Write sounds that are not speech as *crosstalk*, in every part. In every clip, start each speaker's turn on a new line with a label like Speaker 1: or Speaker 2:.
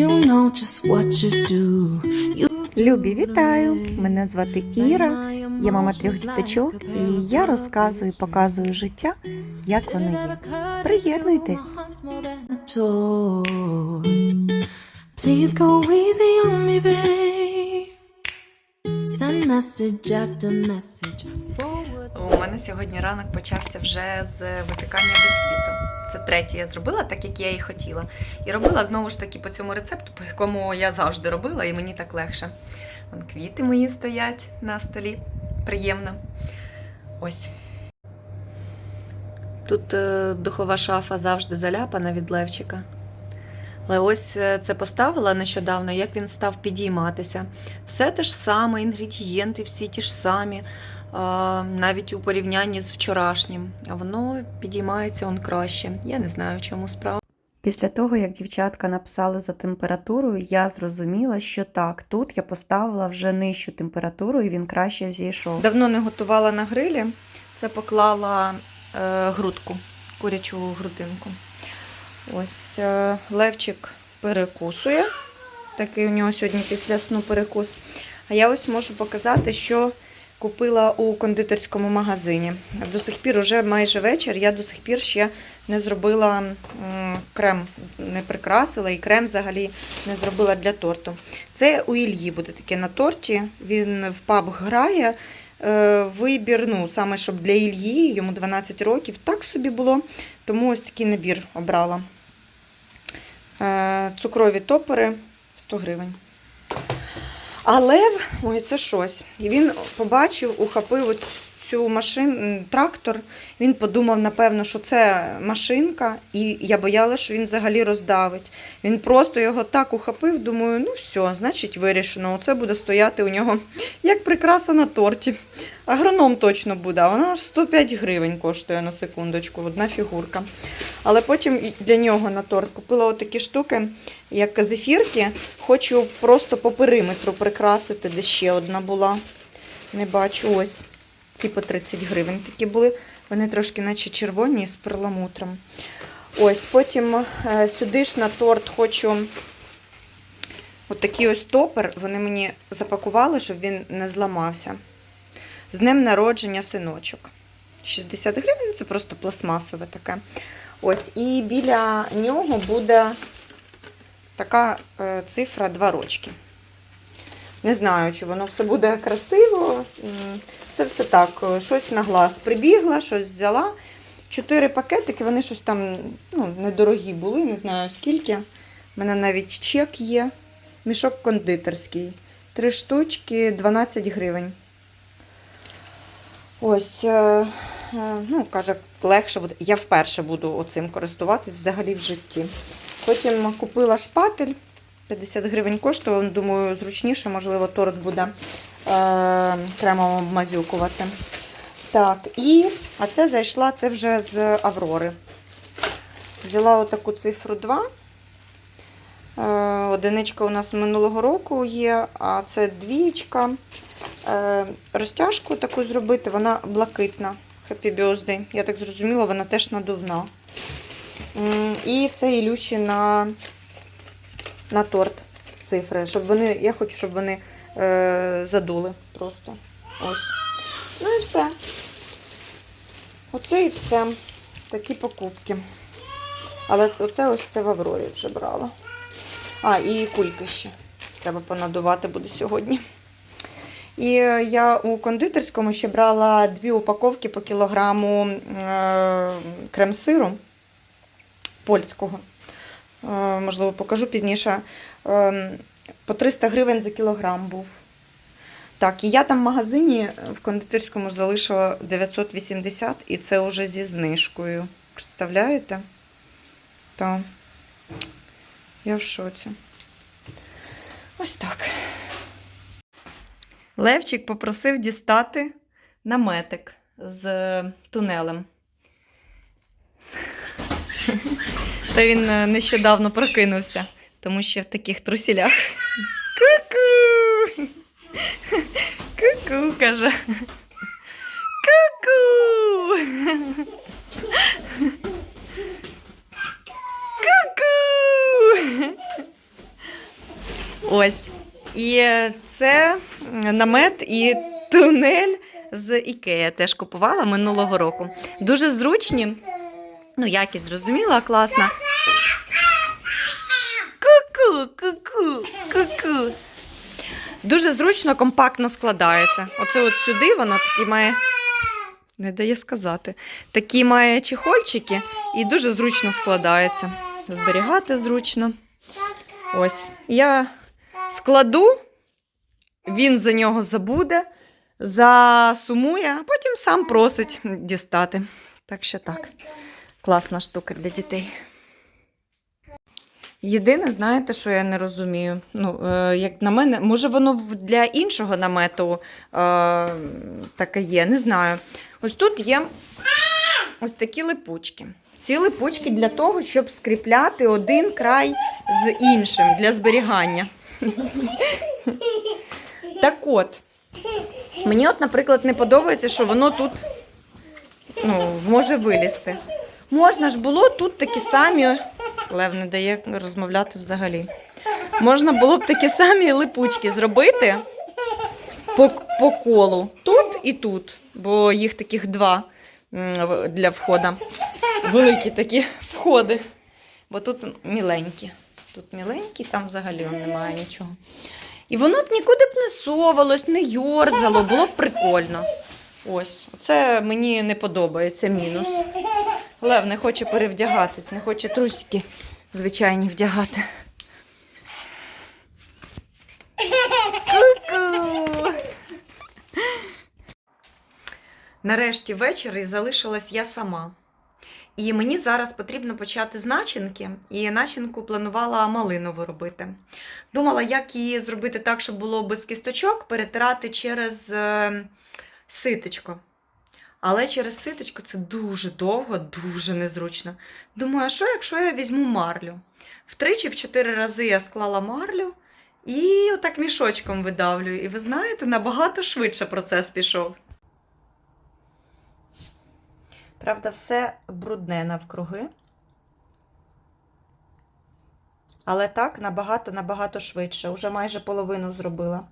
Speaker 1: You know just what you do. You
Speaker 2: Любі, вітаю! Мене звати Іра. Я мама трьох діточок, і я розказую, показую життя, як воно є. Приєднуйтесь.
Speaker 1: Please go easy on me, babe. Send message after message.
Speaker 3: У мене сьогодні ранок почався вже з випікання бісквіту. Це третє я зробила, так як я і хотіла. І робила знову ж таки по цьому рецепту, по якому я завжди робила, і мені так легше. Вон квіти мої стоять на столі. Приємно. Ось. Тут е, духова шафа завжди заляпана від Левчика. Але ось е, це поставила нещодавно, як він став підійматися. Все те ж саме, інгредієнти всі ті ж самі, навіть у порівнянні з вчорашнім. Воно підіймається он краще. Я не знаю, в чому справа. Після того, як дівчатка написали за температурою, я зрозуміла, що так, тут я поставила вже нижчу температуру і він краще взійшов. Давно не готувала на грилі, це поклала е, грудку, курячу грудинку. Ось е, Левчик перекусує. Такий у нього сьогодні після сну перекус. А я ось можу показати, що купила у кондитерському магазині. До сих пір, уже майже вечір, я до сих пір ще не зробила крем, не прикрасила і крем взагалі не зробила для торту. Це у Ільї буде таке на торті. Він в паб грає. Е, Вибір, ну, саме щоб для Ільї, йому 12 років, так собі було. Тому ось такий набір обрала. Е, Цукрові топери 100 гривень. А лев, ой, це щось. І він побачив, ухопив цю машину, трактор. Він подумав, напевно, що це машинка, і я боялася, що він взагалі роздавить. Він просто його так ухопив, думаю, ну все, значить вирішено. Оце буде стояти у нього як прикраса на торті. Агроном точно буде, вона аж 105 гривень коштує на секундочку, одна фігурка. Але потім для нього на торт купила отакі штуки, як зефірки. Хочу просто по периметру прикрасити, де ще одна була. Не бачу, ось. Ці по 30 гривень такі були. Вони трошки наче червоні з перламутром. Ось, потім е, сюди ж на торт хочу отакий ось топер. Вони мені запакували, щоб він не зламався. З днем народження синочок. 60 гривень це просто пластмасове таке. Ось, і біля нього буде така е, цифра 2 рочки. Не знаю, чи воно все буде красиво. Це все так, е, щось на глаз прибігла, щось взяла. Чотири пакетики, вони щось там ну, недорогі були, не знаю скільки. У мене навіть чек є. Мішок кондитерський. Три штучки 12 гривень. Ось, е, е, ну, каже, легше буде. Я вперше буду оцим користуватись взагалі в житті. Потім купила шпатель, 50 гривень коштував. Думаю, зручніше, можливо, торт буде е, кремом обмазюкувати. Так, і а це зайшла це вже з Аврори. Взяла отаку цифру 2. Е, одиничка у нас минулого року є, а це двієчка. Е, розтяжку таку зробити, вона блакитна. Happy Birthday. Я так зрозуміла, вона теж надувна. І це Ілюші на, торт цифри. Щоб вони, я хочу, щоб вони е, задули просто. Ось. Ну і все. Оце і все. Такі покупки. Але оце ось це в Аврорі вже брала. А, і кульки ще. Треба понадувати буде сьогодні. І е, я у кондитерському ще брала дві упаковки по кілограму е, крем-сиру польського. Е, можливо, покажу пізніше. Е, по 300 гривень за кілограм був. Так, і я там в магазині в кондитерському залишила 980, і це вже зі знижкою. Представляєте? Так. Я в шоці. Ось так. Левчик попросив дістати наметик з е, тунелем. Та він е, нещодавно прокинувся, тому що в таких трусілях. Ку-ку! Ку-ку, каже. Ку-ку! Ку-ку! Ось. І це намет і тунель з Ікея теж купувала минулого року. Дуже зручні. Ну, якість зрозуміла, класна. Ку-ку, ку-ку, ку-ку. Дуже зручно, компактно складається. Оце от сюди воно такі має. Не дає сказати. Такі має чехольчики і дуже зручно складається. Зберігати зручно. Ось. Я складу, він за нього забуде, засумує, а потім сам просить дістати. Так що так, класна штука для дітей. Єдине, знаєте, що я не розумію. Ну, е, як на мене, може, воно для іншого намету е, таке є, не знаю. Ось тут є ось такі липучки. Ці липучки для того, щоб скріпляти один край з іншим для зберігання. Так от, мені, от, наприклад, не подобається, що воно тут ну, може вилізти. Можна ж було тут такі самі. Лев не дає розмовляти взагалі. Можна було б такі самі липучки зробити по, по колу. Тут і тут, бо їх таких два для входу. Великі такі входи. Бо тут міленькі. Тут міленькі, там взагалі немає нічого. І воно б нікуди б не совалось, не йорзало, було б прикольно. Ось, це мені не подобається мінус. Лев не хоче перевдягатись, не хоче трусики звичайні вдягати. Ку-ку. Нарешті ввечері залишилась я сама. І мені зараз потрібно почати з начинки, і начинку планувала малинову робити. Думала, як її зробити так, щоб було без кісточок, перетирати через е, ситочко. Але через ситочко це дуже довго, дуже незручно. Думаю, а що, якщо я візьму марлю? Втричі в чотири рази я склала марлю і отак мішочком видавлюю. І ви знаєте, набагато швидше процес пішов. Правда, все брудне навкруги. Але так набагато-набагато швидше. Уже майже половину зробила.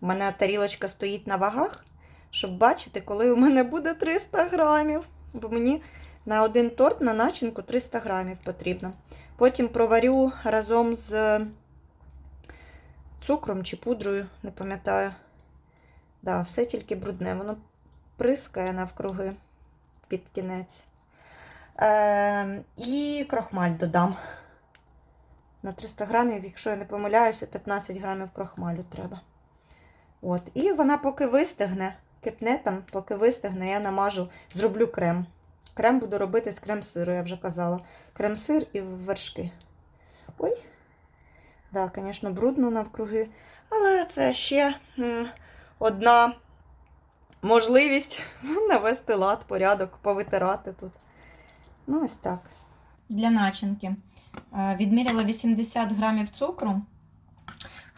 Speaker 3: У мене тарілочка стоїть на вагах, щоб бачити, коли у мене буде 300 грамів. Бо мені на один торт на начинку 300 грамів потрібно. Потім проварю разом з цукром чи пудрою, не пам'ятаю. Да, все тільки брудне. Воно прискає навкруги під кінець. Е, і крохмаль додам. На 300 грамів, якщо я не помиляюся, 15 грамів крохмалю треба. От. І вона поки вистигне, кипне там, поки вистигне, я намажу, зроблю крем. Крем буду робити з крем-сиру, я вже казала. Крем-сир і вершки. Ой. Так, да, звісно, брудно навкруги. Але це ще одна можливість *laughs* навести лад, порядок, повитирати тут. Ну, ось так. Для начинки. Е, Відміряла 80 грамів цукру.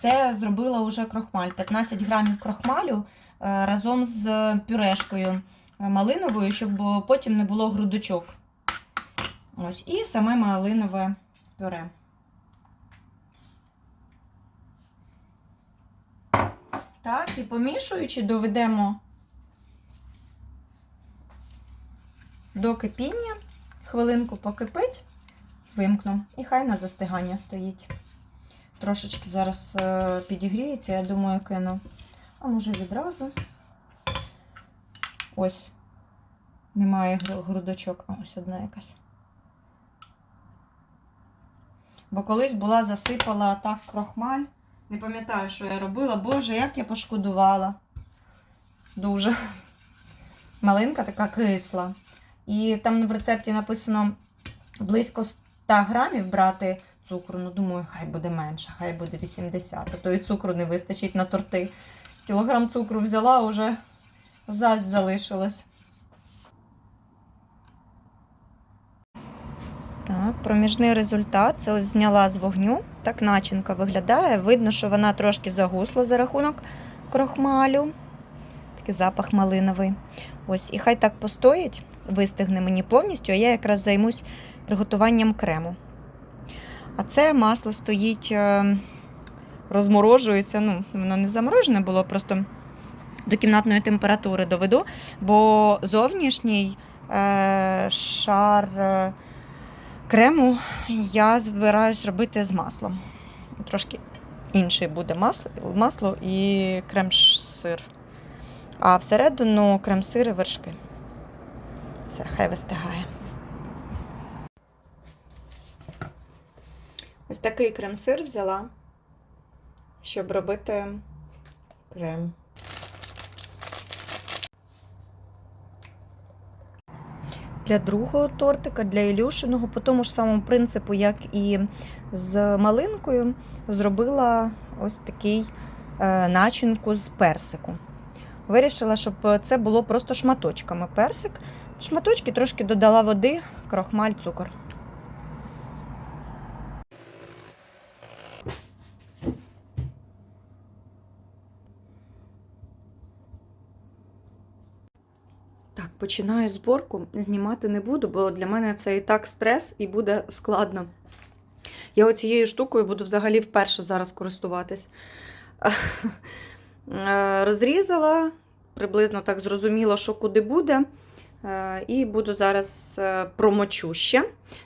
Speaker 3: Це зробила уже крохмаль. 15 грамів крохмалю е, разом з пюрешкою е, малиновою, щоб потім не було грудочок. Ось, і саме малинове пюре. Так, і помішуючи, доведемо до кипіння. Хвилинку покипить, вимкну, і хай на застигання стоїть. Трошечки зараз е, підігріється, я думаю, кину. А може відразу. Ось. Немає грудочок, а ось одна якась. Бо колись була засипала так крохмаль. Не пам'ятаю, що я робила. Боже, як я пошкодувала. Дуже. Малинка така кисла. І там в рецепті написано близько 100 грамів брати цукру. Ну, думаю, хай буде менше, хай буде 80. А то і цукру не вистачить на торти. Кілограм цукру взяла, уже зась залишилось. Так, проміжний результат. Це ось зняла з вогню. Так начинка виглядає. Видно, що вона трошки загусла за рахунок крохмалю. Такий запах малиновий. Ось, і хай так постоїть, вистигне мені повністю, а я якраз займусь приготуванням крему. А це масло стоїть е, розморожується. Ну, воно не заморожене було, просто до кімнатної температури доведу, бо зовнішній е, шар е, крему я збираюсь робити з маслом. Трошки інший буде масло, масло і крем-сир. А всередину крем-сир і вершки. Все, хай вистигає. Ось такий крем-сир взяла, щоб робити крем. Для другого тортика, для Ілюшиного, по тому ж самому принципу, як і з малинкою, зробила ось такий е, начинку з персику. Вирішила, щоб це було просто шматочками персик. Шматочки трошки додала води, крохмаль, цукор. Починаю зборку. Знімати не буду, бо для мене це і так стрес, і буде складно. Я оцією штукою буду взагалі вперше зараз користуватись. *laughs* Е, Розрізала, приблизно так зрозуміло, що куди буде. Е, І буду зараз е, промочу ще.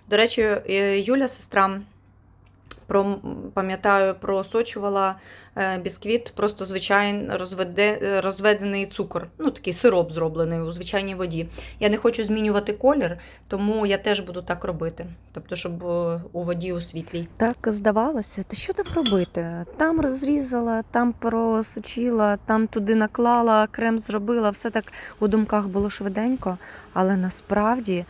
Speaker 3: До речі, Юля, сестра, про, пам'ятаю, просочувала е, бісквіт, просто звичайно розведе, е, розведений цукор. Ну, такий сироп зроблений у звичайній воді. Я не хочу змінювати колір, тому я теж буду так робити. Тобто, щоб е, у воді у світлій.
Speaker 4: Так здавалося, та що так робити? Там розрізала, там просучила, там туди наклала, крем зробила, все так у думках було швиденько, але насправді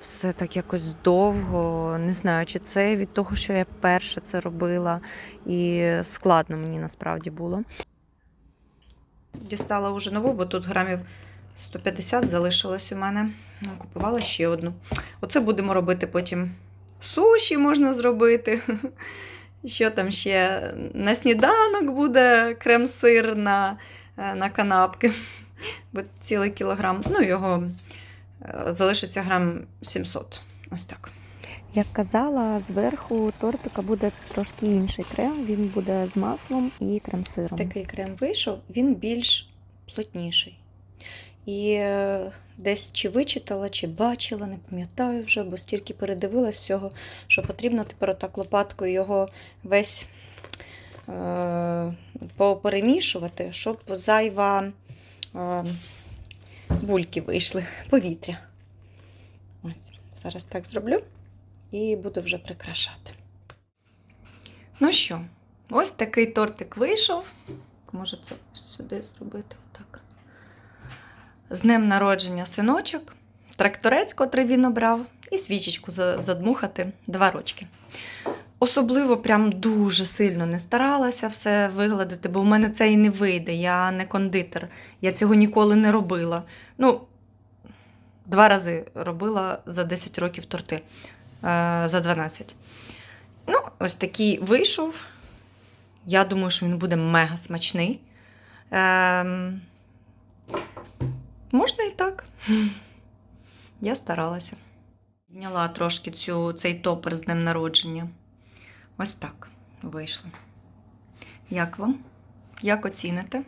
Speaker 4: все так якось довго. Не знаю, чи це від того, що я перше це робила, і складно мені насправді було.
Speaker 3: Дістала вже нову, бо тут грамів 150 залишилось у мене. Ну, Купувала ще одну. Оце будемо робити потім. Суші можна зробити. *laughs* Що там ще? На сніданок буде крем-сир на, е, на канапки. *laughs* Бо цілий кілограм. Ну, його залишиться грам 700. Ось так.
Speaker 4: Як казала, зверху тортика буде трошки інший крем, він буде з маслом і крем-сиром.
Speaker 3: Такий крем вийшов, він більш плотніший. І е, десь чи вичитала, чи бачила, не пам'ятаю вже, бо стільки передивилась всього, що потрібно тепер отак лопаткою його весь е, поперемішувати, щоб зайва е, бульки вийшли, повітря. Ось, зараз так зроблю і буду вже прикрашати. Ну що, ось такий тортик вийшов. Може це сюди зробити отак. З днем народження синочок, тракторець, котрий він обрав, і свічечку задмухати два рочки. Особливо прям дуже сильно не старалася все вигладити, бо в мене це і не вийде. Я не кондитер. Я цього ніколи не робила. Ну, два рази робила за 10 років торти, е, за 12. Ну, ось такий вийшов. Я думаю, що він буде мега смачний. Ем... Можна і так. *laughs* Я старалася. Зняла трошки цю, цей топер з днем народження. Ось так вийшло. Як вам? Як оціните?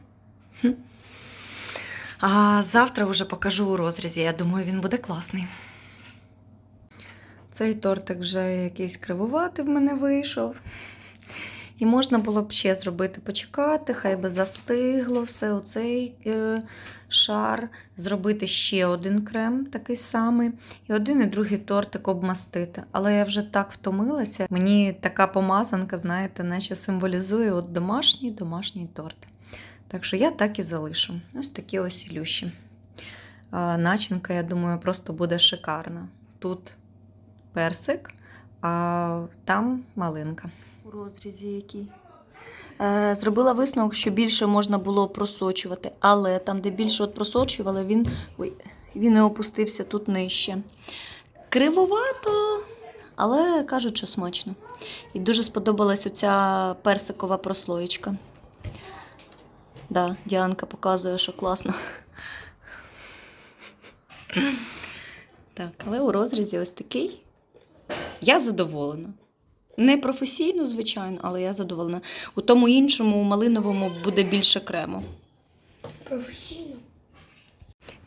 Speaker 3: А завтра вже покажу у розрізі. Я думаю, він буде класний. Цей тортик вже якийсь кривуватий в мене вийшов. І можна було б ще зробити, почекати, хай би застигло все оцей е, шар, зробити ще один крем такий самий, і один і другий тортик обмастити. Але я вже так втомилася. Мені така помазанка, знаєте, наче символізує от домашній домашній торт. Так що я так і залишу. Ось такі ось ілющі. Начинка, я думаю, просто буде шикарна. Тут персик, а там малинка. Розрізі який. Е, Зробила висновок, що більше можна було просочувати, але там, де більше от просочувала, він, він і опустився тут нижче. Кривовато, але кажуть, що смачно. І дуже сподобалась оця персикова прослоєчка. Да, Діанка показує, що класно. Так, але у розрізі ось такий. Я задоволена.
Speaker 5: Не професійно, звичайно, але я задоволена. У тому іншому, у малиновому, буде більше крему.
Speaker 6: Професійно.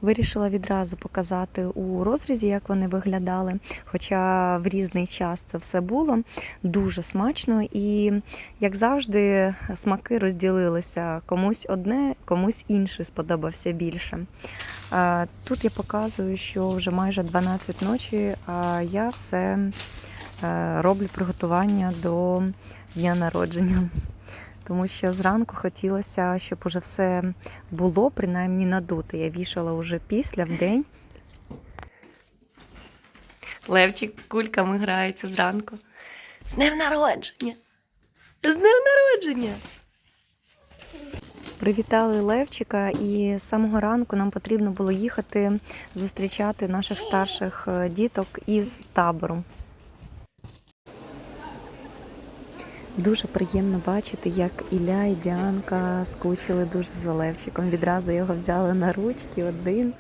Speaker 3: Вирішила відразу показати у розрізі, як вони виглядали. Хоча в різний час це все було дуже смачно і, як завжди, смаки розділилися. Комусь одне, комусь інше сподобався більше. Тут я показую, що вже майже 12 ночі, а я все роблю приготування до дня народження. Тому що зранку хотілося, щоб уже все було принаймні надуте. Я вішала вже після в день. Левчик кульками грається зранку. З днем народження! З днем народження! Привітали Левчика, і з самого ранку нам потрібно було їхати зустрічати наших старших е, діток із табору. Дуже приємно бачити, як Ілля і Діанка скучили дуже за Левчиком. Відразу його взяли на ручки, один,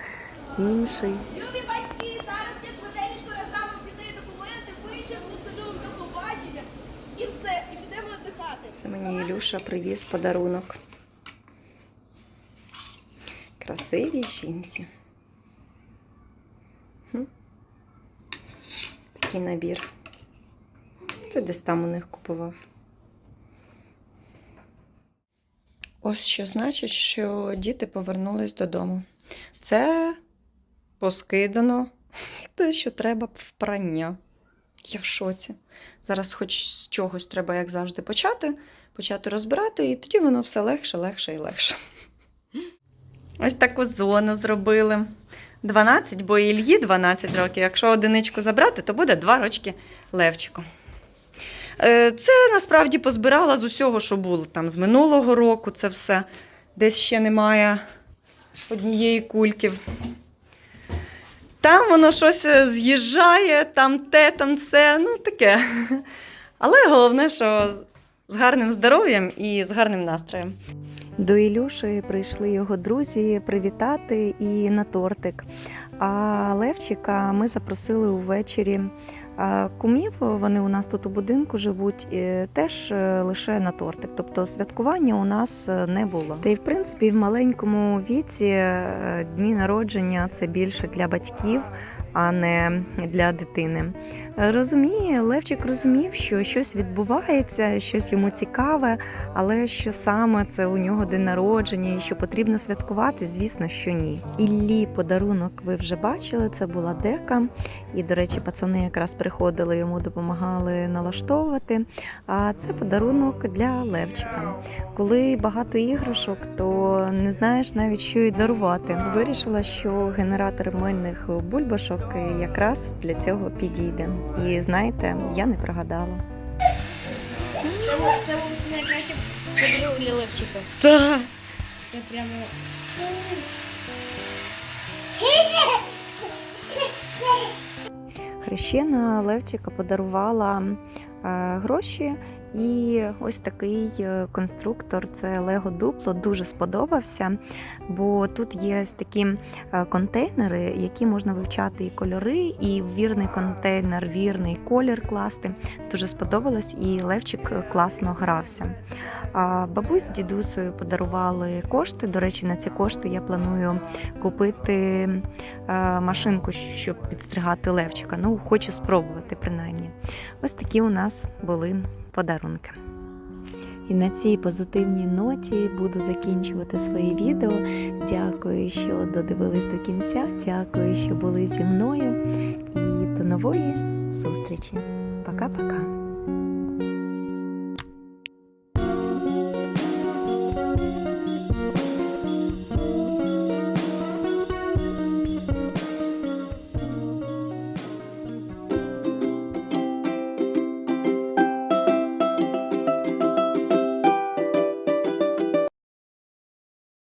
Speaker 3: інший.
Speaker 7: Любі батьки, зараз я швиденько роздам дітей документи, вичерпну, скажу вам до побачення. І все, і підемо віддихати.
Speaker 5: Це мені Ілюша привіз подарунок. Красивій жінці. Такий набір. Це десь там у них купував. Ось що значить, що діти повернулись додому. Це поскидано *laughs* те, що треба в прання. Я в шоці. Зараз хоч з чогось треба, як завжди, почати, почати розбирати, і тоді воно все легше, легше і легше. *laughs* Ось таку зону зробили. 12, бо Ільї 12 років. Якщо одиничку забрати, то буде 2 рочки Левчику. Е, Це насправді позбирала з усього, що було. Там з минулого року це все. Десь ще немає однієї кульки. Там воно щось е, з'їжджає, там те, там все, ну таке. Але головне, що з гарним здоров'ям і з гарним настроєм.
Speaker 3: До Ілюші прийшли його друзі привітати і на тортик. А Левчика ми запросили увечері кумів. Вони у нас тут у будинку живуть і теж е, лише на тортик. Тобто святкування у нас е, не було. Та й в принципі в маленькому віці е, дні народження це більше для батьків. А не для дитини. Розуміє, Левчик розумів, що щось відбувається, щось йому цікаве, але що саме це у нього день народження і що потрібно святкувати, звісно, що ні. Іллі подарунок ви вже бачили, це була дека. І, до речі, пацани якраз приходили, йому допомагали налаштовувати. А це подарунок для Левчика. Коли багато іграшок, то не знаєш навіть, що й дарувати. Вирішила, що генератор мильних бульбашок якраз для цього підійде. І знаєте, я не прогадала.
Speaker 6: Це, найкраще подарунок для Левчика.
Speaker 5: Так.
Speaker 6: Це прямо.
Speaker 3: Хрещена Левчика подарувала е, гроші. І ось такий е, конструктор це Лего Дупло дуже сподобався, бо тут є такі е, контейнери, які можна вивчати і кольори, і вірний контейнер, вірний колір класти. Дуже сподобалось, і Левчик класно грався. Бабусь з дідусею подарували кошти. До речі, на ці кошти я планую купити е, машинку, щоб підстригати Левчика. Ну, хочу спробувати принаймні. Ось такі у нас були подарунки. І на цій позитивній ноті буду закінчувати своє відео. Дякую, що додивились до кінця. Дякую, що були зі мною. І до нової зустрічі. Пока-пока.